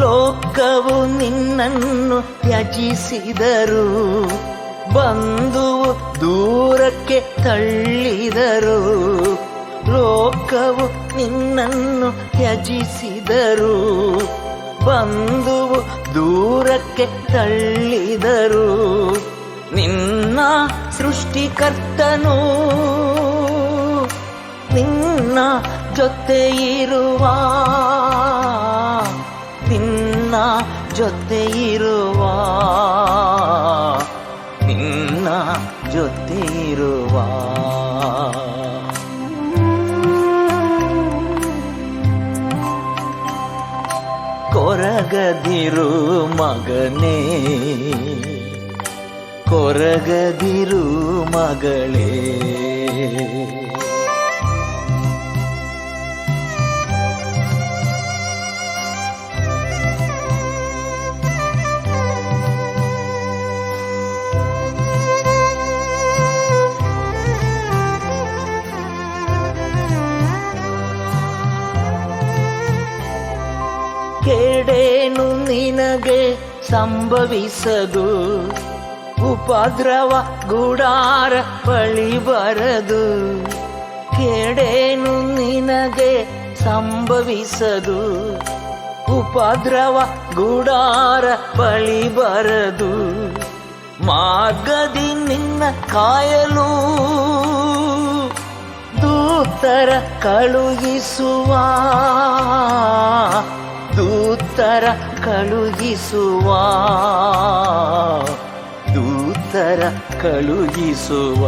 ಲೋಕವು ನಿನ್ನನ್ನು ತ್ಯಜಿಸಿದರು ಬಂದು ದೂರಕ್ಕೆ ತಳ್ಳಿದರು, ಲೋಕವು ನಿನ್ನನ್ನು ತ್ಯಜಿಸಿದರು ಬಂದು ದೂರಕ್ಕೆ ತಳ್ಳಿದರು. ನಿನ್ನ ಸೃಷ್ಟಿಕರ್ತನು ನಿನ್ನ ಜೊತೆ ಇರುವ ಜೊತೆ ಇರುವ ನಿನ್ನ ಜೊತೆ ಇರುವ ಕೊರಗದಿರು ಮಗನೇ ಕೊರಗದಿರು ಮಗಳೇ. ಕೇಡೇನು ನಿನಗೆ ಸಂಭವಿಸದು? ಉಪದ್ರವ ಗುಡಾರ ಬಳಿ ಬರದು. ಕೇಡೇನು ನಿನಗೆ ಸಂಭವಿಸದು? ಉಪದ್ರವ ಗುಡಾರ ಬಳಿ ಬರದು. ಮಾರ್ಗದಿ ನಿನ್ನ ಕಾಯಲು ದೂತರ ಕಳುಹಿಸುವ ದೂತರ ಕಳುಹಿಸುವ. ದೂತರ ಕಳುಹಿಸುವ.